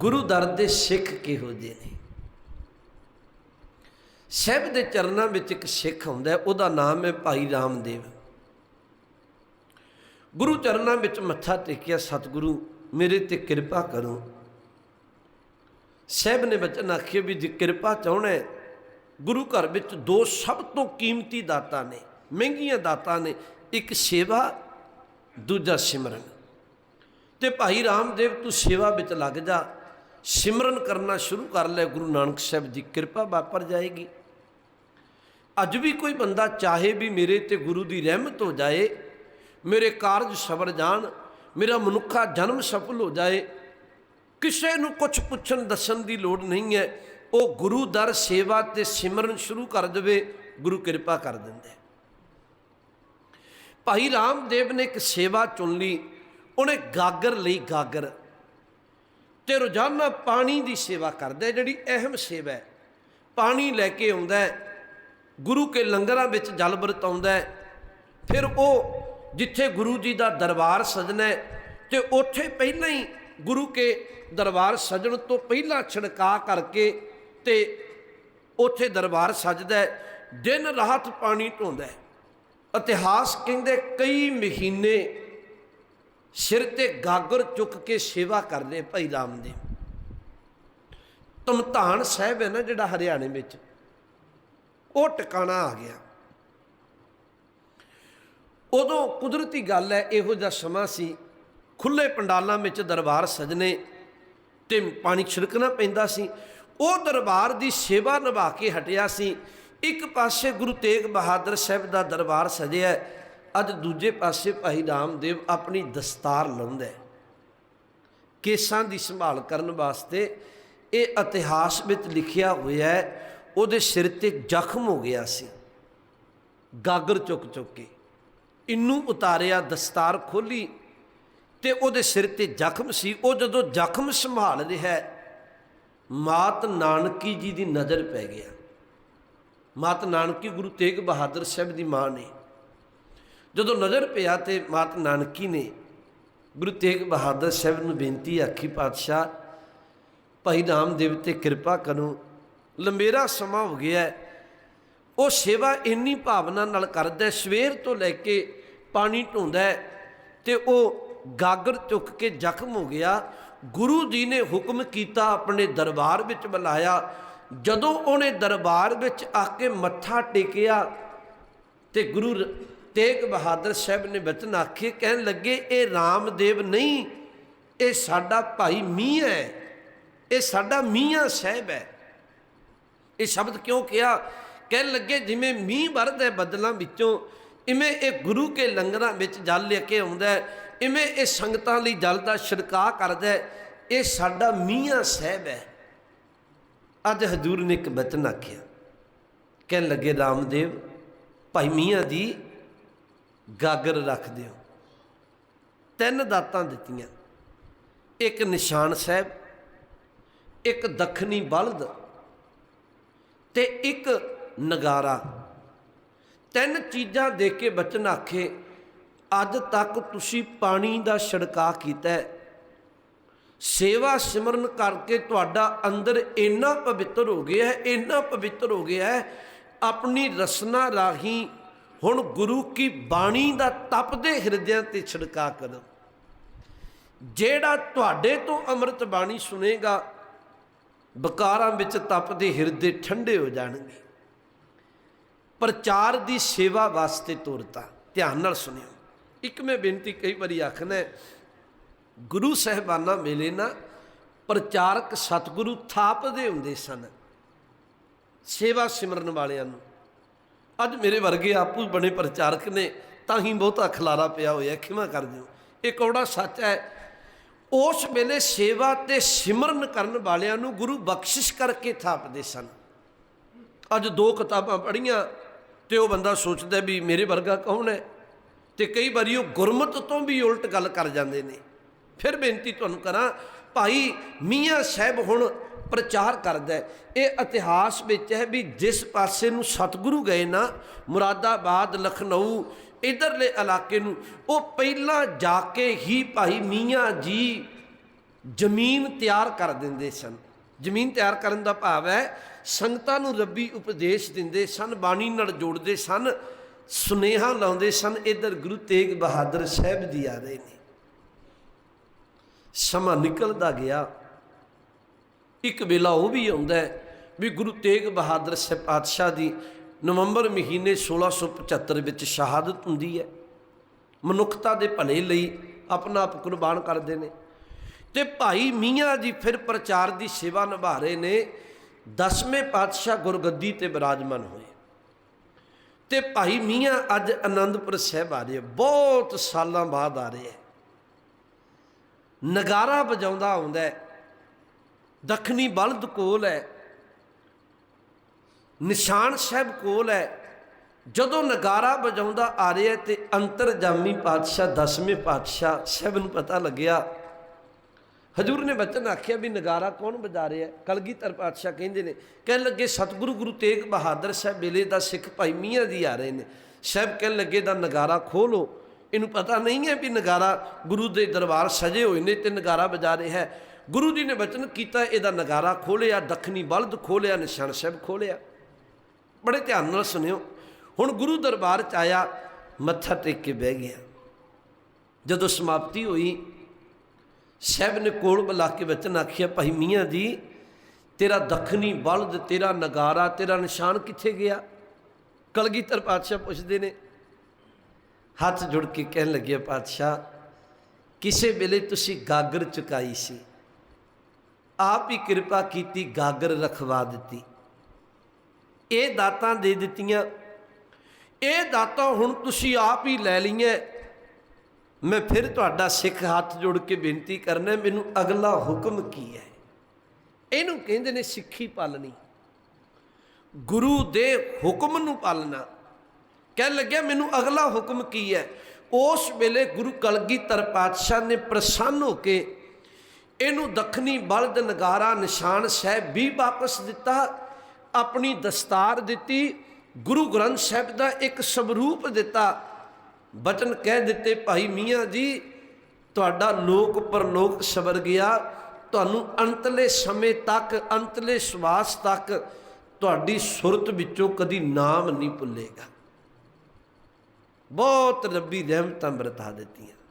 ਗੁਰੂ ਦਰ ਦੇ ਸਿੱਖ ਕਿਹੋ ਜਿਹੇ ਨੇ? ਸਹਿਬ ਦੇ ਚਰਨਾਂ ਵਿੱਚ ਇੱਕ ਸਿੱਖ ਹੁੰਦਾ ਉਹਦਾ ਨਾਮ ਹੈ ਭਾਈ ਰਾਮਦੇਵ। ਗੁਰੂ ਚਰਨਾਂ ਵਿੱਚ ਮੱਥਾ ਟੇਕਿਆ, ਸਤਿਗੁਰੂ, ਮੇਰੇ ਤੇ ਕਿਰਪਾ ਕਰੋ। ਸਹਿਬ ਨੇ ਬਚਨ ਆਖਿਆ ਵੀ ਜੇ ਕਿਰਪਾ ਚਾਹਣਾ ਗੁਰੂ ਘਰ ਵਿੱਚ ਦੋ ਸਭ ਤੋਂ ਕੀਮਤੀ ਦਾਤਾਂ ਨੇ, ਮਹਿੰਗੀਆਂ ਦਾਤਾਂ ਨੇ, ਇੱਕ ਸੇਵਾ, ਦੂਜਾ ਸਿਮਰਨ। ਤੇ ਭਾਈ ਰਾਮਦੇਵ, ਤੂੰ ਸੇਵਾ ਵਿੱਚ ਲੱਗ ਜਾ। ਸਿਮਰਨ ਕਰਨਾ ਸ਼ੁਰੂ ਕਰ ਲੈ ਗੁਰੂ ਨਾਨਕ ਸਾਹਿਬ ਦੀ, ਕਿਰਪਾ ਵਾਪਰ ਜਾਏਗੀ। ਅੱਜ ਵੀ ਕੋਈ ਬੰਦਾ ਚਾਹੇ ਵੀ ਮੇਰੇ ਤੇ ਗੁਰੂ ਦੀ ਰਹਿਮਤ ਹੋ ਜਾਏ, ਮੇਰੇ ਕਾਰਜ ਸਵਰ ਜਾਣ, ਮੇਰਾ ਮਨੁੱਖਾ ਜਨਮ ਸਫਲ ਹੋ ਜਾਏ, ਕਿਸੇ ਨੂੰ ਕੁਝ ਪੁੱਛਣ ਦੱਸਣ ਦੀ ਲੋੜ ਨਹੀਂ ਹੈ, ਉਹ ਗੁਰੂ ਦਰ ਸੇਵਾ ਤੇ ਸਿਮਰਨ ਸ਼ੁਰੂ ਕਰ ਦੇਵੇ, ਗੁਰੂ ਕਿਰਪਾ ਕਰ ਦਿੰਦਾ। ਭਾਈ ਰਾਮਦੇਵ ਨੇ ਇੱਕ ਸੇਵਾ ਚੁਣ ਲਈ, ਉਹਨੇ ਗਾਗਰ ਲਈ ਗਾਗਰ। ਤੇ ਰੋਜ਼ਾਨਾ ਪਾਣੀ ਦੀ ਸੇਵਾ ਕਰਦਾ ਜਿਹੜੀ ਅਹਿਮ ਸੇਵਾ ਹੈ। ਪਾਣੀ ਲੈ ਕੇ ਆਉਂਦਾ ਗੁਰੂ ਕੇ ਲੰਗਰਾਂ ਵਿੱਚ ਜਲ ਵਰਤਾਉਂਦਾ ਫਿਰ ਉਹ ਜਿੱਥੇ ਗੁਰੂ ਜੀ ਦਾ ਦਰਬਾਰ ਸਜਣਾ ਹੈ, ਤੇ ਉੱਥੇ ਪਹਿਲਾਂ ਹੀ ਗੁਰੂ ਕੇ ਦਰਬਾਰ ਸਜਣ ਤੋਂ ਪਹਿਲਾਂ ਛਿੜਕਾ ਕਰਕੇ ਤੇ ਉੱਥੇ ਦਰਬਾਰ ਸਜਦਾ ਦਿਨ ਰਾਤ ਪਾਣੀ ਢੋਂਦਾ ਇਤਿਹਾਸ ਕਹਿੰਦੇ ਕਈ ਮਹੀਨੇ ਸਿਰ ਤੇ ਗਾਗਰ ਚੁੱਕ ਕੇ ਸੇਵਾ ਕਰਦੇ ਭਾਈ ਰਾਮਦੇਵ। ਤਮਤਾਨ ਸਾਹਿਬ ਹੈ ਨਾ ਜਿਹੜਾ ਹਰਿਆਣੇ ਵਿੱਚ, ਉਹ ਟਿਕਾਣਾ ਆ ਗਿਆ। ਉਦੋਂ ਕੁਦਰਤੀ ਗੱਲ ਹੈ, ਇਹੋ ਜਿਹਾ ਸਮਾਂ ਸੀ ਖੁੱਲੇ ਪੰਡਾਲਾਂ ਵਿੱਚ ਦਰਬਾਰ ਸਜਨੇ ਤੇ ਪਾਣੀ ਛਿੜਕਣਾ ਪੈਂਦਾ ਸੀ। ਉਹ ਦਰਬਾਰ ਦੀ ਸੇਵਾ ਨਿਭਾ ਕੇ ਹਟਿਆ ਸੀ। ਇੱਕ ਪਾਸੇ ਗੁਰੂ ਤੇਗ ਬਹਾਦਰ ਸਾਹਿਬ ਦਾ ਦਰਬਾਰ ਸਜਿਆ ਅੱਜ ਦੂਜੇ ਪਾਸੇ ਭਾਈ ਰਾਮਦੇਵ ਆਪਣੀ ਦਸਤਾਰ ਲਾਉਂਦਾ ਕੇਸਾਂ ਦੀ ਸੰਭਾਲ ਕਰਨ ਵਾਸਤੇ ਇਹ ਇਤਿਹਾਸ ਵਿੱਚ ਲਿਖਿਆ ਹੋਇਆ ਹੈ, ਉਹਦੇ ਸਿਰ ਤੇ ਜ਼ਖਮ ਹੋ ਗਿਆ ਸੀ। ਗਾਗਰ ਚੁੱਕ ਚੁੱਕ ਕੇ ਇੰਨੂੰ ਉਤਾਰਿਆ, ਦਸਤਾਰ ਖੋਲੀ ਤੇ ਉਹਦੇ ਸਿਰ ਤੇ ਜ਼ਖਮ ਸੀ। ਉਹ ਜਦੋਂ ਜ਼ਖਮ ਸੰਭਾਲ ਰਿਹਾ ਮਾਤ ਨਾਨਕੀ ਜੀ ਦੀ ਨਜ਼ਰ ਪੈ ਗਿਆ। ਮਾਤ ਨਾਨਕੀ ਗੁਰੂ ਤੇਗ ਬਹਾਦਰ ਸਾਹਿਬ ਦੀ ਮਾਂ ਨੇ ਜਦੋਂ ਨਜ਼ਰ ਪਿਆ ਤੇ ਮਾਤ ਨਾਨਕੀ ਨੇ ਗੁਰੂ ਤੇਗ ਬਹਾਦਰ ਸਾਹਿਬ ਨੂੰ ਬੇਨਤੀ ਆਖੀ ਪਾਤਸ਼ਾਹ, ਭਾਈ ਨਾਮਦੇਵ ਤੇ ਕਿਰਪਾ ਕਰੋ ਲੰਬੇਰਾ ਸਮਾਂ ਹੋ ਗਿਆ ਉਹ ਸੇਵਾ ਇੰਨੀ ਭਾਵਨਾ ਨਾਲ ਕਰਦਾ ਸਵੇਰ ਤੋਂ ਲੈ ਕੇ ਪਾਣੀ ਢੋਂਦਾ ਹੈ ਤੇ ਉਹ ਗਾਗਰ ਚੁੱਕ ਕੇ ਜ਼ਖਮ ਹੋ ਗਿਆ। ਗੁਰੂ ਜੀ ਨੇ ਹੁਕਮ ਕੀਤਾ, ਆਪਣੇ ਦਰਬਾਰ ਵਿੱਚ ਬੁਲਾਇਆ। ਜਦੋਂ ਉਹਨੇ ਦਰਬਾਰ ਵਿੱਚ ਆ ਕੇ ਮੱਥਾ ਟੇਕਿਆ ਤੇ ਗੁਰੂ ਰ- ਤੇਗ ਬਹਾਦਰ ਸਾਹਿਬ ਨੇ ਬਚਨ ਆਖੇ, ਕਹਿਣ ਲੱਗੇ, ਇਹ ਰਾਮਦੇਵ ਨਹੀਂ, ਇਹ ਸਾਡਾ ਭਾਈ ਮੀਆਂ ਹੈ, ਇਹ ਸਾਡਾ ਮੀਆਂ ਸਾਹਿਬ ਹੈ। ਇਹ ਸ਼ਬਦ ਕਿਉਂ ਕਿਹਾ? ਕਹਿਣ ਲੱਗੇ, ਜਿਵੇਂ ਮੀਂਹ ਵਰਦਾ ਬੱਦਲਾਂ ਵਿੱਚੋਂ, ਇਵੇਂ ਇਹ ਗੁਰੂ ਕੇ ਲੰਗਰਾਂ ਵਿੱਚ ਜਲ ਲੈ ਕੇ ਆਉਂਦਾ ਹੈ, ਇਵੇਂ ਇਹ ਸੰਗਤਾਂ ਲਈ ਜਲ ਦਾ ਛਿੜਕਾਅ ਕਰਦਾ ਹੈ, ਇਹ ਸਾਡਾ ਮੀਆਂ ਸਾਹਿਬ ਹੈ। ਅੱਜ ਹਜ਼ੂਰ ਨੇ ਇੱਕ ਬਚਨ ਆਖਿਆ, ਕਹਿਣ ਲੱਗੇ, ਰਾਮਦੇਵ, ਭਾਈ ਮੀਆਂ ਦੀ ਗਾਗਰ ਰੱਖ ਦਿਓ ਤਿੰਨ ਦਾਤਾਂ ਦਿੱਤੀਆਂ। ਇੱਕ ਨਿਸ਼ਾਨ ਸਾਹਿਬ, ਇੱਕ ਦੱਖਣੀ ਬਲਦ ਤੇ ਇੱਕ ਨਗਾਰਾ। ਤਿੰਨ ਚੀਜ਼ਾਂ ਦੇ ਕੇ ਬਚਨ ਆਖੇ, ਅੱਜ ਤੱਕ ਤੁਸੀਂ ਪਾਣੀ ਦਾ ਛਿੜਕਾ ਕੀਤਾ ਹੈ। ਸੇਵਾ ਸਿਮਰਨ ਕਰਕੇ ਤੁਹਾਡਾ ਅੰਦਰ ਇੰਨਾ ਪਵਿੱਤਰ ਹੋ ਗਿਆ ਹੈ, ਇੰਨਾ ਪਵਿੱਤਰ ਹੋ ਗਿਆ ਹੈ, ਆਪਣੀ ਰਸਨਾ ਰਾਹੀਂ ਹੁਣ ਗੁਰੂ ਕੀ ਬਾਣੀ ਦਾ ਤਪਦੇ ਹਿਰਦਿਆਂ ਤੇ ਛਿੜਕਾ ਕਰੋ। ਜਿਹੜਾ ਤੁਹਾਡੇ ਤੋਂ ਅੰਮ੍ਰਿਤ ਬਾਣੀ ਸੁਨੇਗਾ ਬਕਾਰਾਂ ਵਿੱਚ ਤਪਦੇ ਹਿਰਦੇ ਠੰਡੇ ਹੋ ਜਾਣਗੇ। ਪ੍ਰਚਾਰ ਦੀ ਸੇਵਾ ਵਾਸਤੇ ਤੁਰਤਾ। ਧਿਆਨ ਨਾਲ ਸੁਣਿਓ। ਇੱਕ ਮੈਂ ਬੇਨਤੀ ਕਈ ਵਾਰੀ ਆਖਣਾ ਗੁਰੂ ਸਹਿਬਾਨਾ ਮੇਲੇ ਨਾ ਪ੍ਰਚਾਰਕ ਸਤਿਗੁਰੂ ਥਾਪਦੇ ਹੁੰਦੇ ਸਨ, ਸੇਵਾ ਸਿਮਰਨ ਵਾਲਿਆਂ ਨੂੰ। ਅੱਜ ਮੇਰੇ ਵਰਗੇ ਆਪੂ ਬਣੇ ਪ੍ਰਚਾਰਕ ਨੇ ਤਾਂ ਹੀ ਬਹੁਤਾ ਖਲਾਰਾ ਪਿਆ ਹੋਇਆ, ਖਿਮਾ ਕਰ ਦਿਓ। ਇਹ ਕੌੜਾ ਸੱਚ ਹੈ। ਉਸ ਵੇਲੇ ਸੇਵਾ ਤੇ ਸਿਮਰਨ ਕਰਨ ਵਾਲਿਆਂ ਨੂੰ ਗੁਰੂ ਬਖਸ਼ਿਸ਼ ਕਰਕੇ ਥਾਪਦੇ ਸਨ। ਅੱਜ ਦੋ ਕਿਤਾਬਾਂ ਪੜ੍ਹੀਆਂ ਤੇ ਉਹ ਬੰਦਾ ਸੋਚਦਾ ਵੀ ਮੇਰੇ ਵਰਗਾ ਕੌਣ ਹੈ? ਤੇ ਕਈ ਵਾਰੀ ਉਹ ਗੁਰਮਤ ਤੋਂ ਵੀ ਉਲਟ ਗੱਲ ਕਰ ਜਾਂਦੇ ਨੇ। ਫਿਰ ਬੇਨਤੀ ਤੁਹਾਨੂੰ ਕਰਾਂ, ਭਾਈ ਮੀਆਂ ਸਾਹਿਬ ਹੁਣ ਪ੍ਰਚਾਰ ਕਰਦਾ ਹੈ। ਇਹ ਇਤਿਹਾਸ ਵਿੱਚ ਹੈ ਵੀ ਜਿਸ ਪਾਸੇ ਨੂੰ ਸਤਿਗੁਰੂ ਗਏ ਨਾ, ਮੁਰਾਦਾਬਾਦ, ਲਖਨਊ, ਇਧਰਲੇ ਇਲਾਕੇ ਨੂੰ, ਉਹ ਪਹਿਲਾਂ ਜਾ ਕੇ ਹੀ ਭਾਈ ਮੀਆਂ ਜੀ ਜ਼ਮੀਨ ਤਿਆਰ ਕਰ ਦਿੰਦੇ ਸਨ ਜ਼ਮੀਨ ਤਿਆਰ ਕਰਨ ਦਾ ਭਾਵ ਹੈ, ਸੰਗਤਾਂ ਨੂੰ ਰੱਬੀ ਉਪਦੇਸ਼ ਦਿੰਦੇ ਸਨ, ਬਾਣੀ ਨਾਲ ਜੋੜਦੇ ਸਨ, ਸੁਨੇਹਾ ਲਾਉਂਦੇ ਸਨ, ਇਧਰ ਗੁਰੂ ਤੇਗ ਬਹਾਦਰ ਸਾਹਿਬ ਜੀ ਆ ਰਹੇ ਨੇ ਸਮਾਂ ਨਿਕਲਦਾ ਗਿਆ ਇੱਕ ਵੇਲਾ ਉਹ ਵੀ ਆਉਂਦਾ ਹੈ ਵੀ ਗੁਰੂ ਤੇਗ ਬਹਾਦਰ ਸਾਹਿਬ ਪਾਤਸ਼ਾਹ ਦੀ ਨਵੰਬਰ ਮਹੀਨੇ 1675 ਵਿੱਚ ਸ਼ਹਾਦਤ ਹੁੰਦੀ ਹੈ। ਮਨੁੱਖਤਾ ਦੇ ਭਲੇ ਲਈ ਆਪਣਾ ਆਪ ਕੁਰਬਾਨ ਕਰਦੇ ਨੇ। ਤੇ ਭਾਈ ਮੀਆਂ ਜੀ ਫਿਰ ਪ੍ਰਚਾਰ ਦੀ ਸੇਵਾ ਨਿਭਾ ਰਹੇ ਨੇ। ਦਸਵੇਂ ਪਾਤਸ਼ਾਹ ਗੁਰਗੱਦੀ ਤੇ ਬਿਰਾਜਮਾਨ ਹੋਏ। ਤੇ ਭਾਈ ਮੀਆਂ ਅੱਜ ਆਨੰਦਪੁਰ ਸਾਹਿਬ ਆ ਰਹੇ ਬਹੁਤ ਸਾਲਾਂ ਬਾਅਦ ਆ ਰਹੇ ਹੈ ਨਗਾਰਾ ਵਜਾਉਂਦਾ ਆਉਂਦਾ ਹੈ। ਦੱਖਣੀ ਬਲਦ ਕੋਲ ਹੈ, ਨਿਸ਼ਾਨ ਸਾਹਿਬ ਕੋਲ ਹੈ। ਜਦੋਂ ਨਗਾਰਾ ਵਜਾਉਂਦਾ ਆ ਰਿਹਾ ਤੇ ਅੰਤਰਜਾਮੀ ਪਾਤਸ਼ਾਹ, ਦਸਵੇਂ ਪਾਤਸ਼ਾਹ ਸਾਹਿਬ ਨੂੰ ਪਤਾ ਲੱਗਿਆ। ਹਜੂਰ ਨੇ ਬਚਨ ਆਖਿਆ ਵੀ ਨਗਾਰਾ ਕੌਣ ਵਜਾ ਰਿਹਾ ਹੈ? ਕਲਗੀਧਰ ਪਾਤਸ਼ਾਹ ਕਹਿੰਦੇ ਨੇ, ਕਹਿਣ ਲੱਗੇ ਸਤਿਗੁਰੂ ਗੁਰੂ ਤੇਗ ਬਹਾਦਰ ਸਾਹਿਬ ਵੇਲੇ ਦਾ ਸਿੱਖ ਭਾਈ ਮੀਆਂ ਦੀ ਆ ਰਹੇ ਨੇ। ਸਾਹਿਬ ਕਹਿਣ ਲੱਗੇ, ਦਾ ਨਗਾਰਾ ਖੋਲੋ ਇਹਨੂੰ ਪਤਾ ਨਹੀਂ ਹੈ ਵੀ ਨਗਾਰਾ ਗੁਰੂ ਦੇ ਦਰਬਾਰ ਸਜੇ ਹੋਏ ਨੇ ਤੇ ਨਗਾਰਾ ਵਜਾ ਰਿਹਾ ਹੈ। ਗੁਰੂ ਜੀ ਨੇ ਬਚਨ ਕੀਤਾ, ਇਹਦਾ ਨਗਾਰਾ ਖੋਲਿਆ ਦੱਖਣੀ ਬਲਦ ਖੋਲਿਆ ਨਿਸ਼ਾਨ ਸਾਹਿਬ ਖੋਲਿਆ ਬੜੇ ਧਿਆਨ ਨਾਲ ਸੁਣਿਓ, ਹੁਣ ਗੁਰੂ ਦਰਬਾਰ ਚ ਆਇਆ, ਮੱਥਾ ਟੇਕ ਕੇ ਬਹਿ ਗਿਆ। ਜਦੋਂ ਸਮਾਪਤੀ ਹੋਈ, ਸਾਹਿਬ ਨੇ ਕੋਲ ਬੁਲਾ ਕੇ ਵਚਨ ਆਖਿਆ, ਭਾਈ ਮੀਆਂ ਜੀ, ਤੇਰਾ ਦੱਖਣੀ ਬਲਦ, ਤੇਰਾ ਨਗਾਰਾ, ਤੇਰਾ ਨਿਸ਼ਾਨ ਕਿੱਥੇ ਗਿਆ? ਕਲਗੀਧਰ ਪਾਤਸ਼ਾਹ ਪੁੱਛਦੇ ਨੇ। ਹੱਥ ਜੁੜ ਕੇ ਕਹਿਣ ਲੱਗਿਆ, ਪਾਤਸ਼ਾਹ, ਕਿਸੇ ਵੇਲੇ ਤੁਸੀਂ ਗਾਗਰ ਚੁਕਾਈ ਸੀ। ਆਪ ਹੀ ਕਿਰਪਾ ਕੀਤੀ, ਗਾਗਰ ਰਖਵਾ ਦਿੱਤੀ। ਇਹ ਦਾਤਾਂ ਦੇ ਦਿੱਤੀਆਂ। ਇਹ ਦਾਤਾਂ ਹੁਣ ਤੁਸੀਂ ਆਪ ਹੀ ਲੈ ਲਈਆਂ। ਮੈਂ ਫਿਰ ਤੁਹਾਡਾ ਸਿੱਖ ਹੱਥ ਜੋੜ ਕੇ ਬੇਨਤੀ ਕਰਨਾ, ਮੈਨੂੰ ਅਗਲਾ ਹੁਕਮ ਕੀ ਹੈ? ਇਹਨੂੰ ਕਹਿੰਦੇ ਨੇ ਸਿੱਖੀ ਪਾਲਣੀ। ਗੁਰੂ ਦੇ ਹੁਕਮ ਨੂੰ ਪਾਲਣਾ। ਕਹਿਣ ਲੱਗਿਆ, ਮੈਨੂੰ ਅਗਲਾ ਹੁਕਮ ਕੀ ਹੈ? ਉਸ ਵੇਲੇ ਗੁਰੂ ਕਲਗੀਧਰ ਪਾਤਸ਼ਾਹ ਨੇ ਪ੍ਰਸੰਨ ਹੋ ਕੇ ਇਹਨੂੰ ਦੱਖਣੀ ਬਲਦ ਨਗਾਰਾ ਨਿਸ਼ਾਨ ਸਾਹਿਬ ਵੀ ਵਾਪਸ ਦਿੱਤਾ, ਆਪਣੀ ਦਸਤਾਰ ਦਿੱਤੀ, ਗੁਰੂ ਗ੍ਰੰਥ ਸਾਹਿਬ ਦਾ ਇੱਕ ਸਵਰੂਪ ਦਿੱਤਾ। ਬਚਨ ਕਹਿ ਦਿੱਤੇ, ਭਾਈ ਮੀਆਂ ਜੀ, ਤੁਹਾਡਾ ਲੋਕ ਪਰਲੋਕ ਸਬਰ ਗਿਆ ਤੁਹਾਨੂੰ ਅੰਤਲੇ ਸਮੇਂ ਤੱਕ, ਅੰਤਲੇ ਸਵਾਸ ਤੱਕ ਤੁਹਾਡੀ ਸੁਰਤ ਵਿੱਚੋਂ ਕਦੀ ਨਾਮ ਨਹੀਂ ਭੁੱਲੇਗਾ। ਬਹੁਤ ਰੱਬੀ ਰਹਿਮਤਾਂ ਵਰਤਾ ਦਿੱਤੀਆਂ।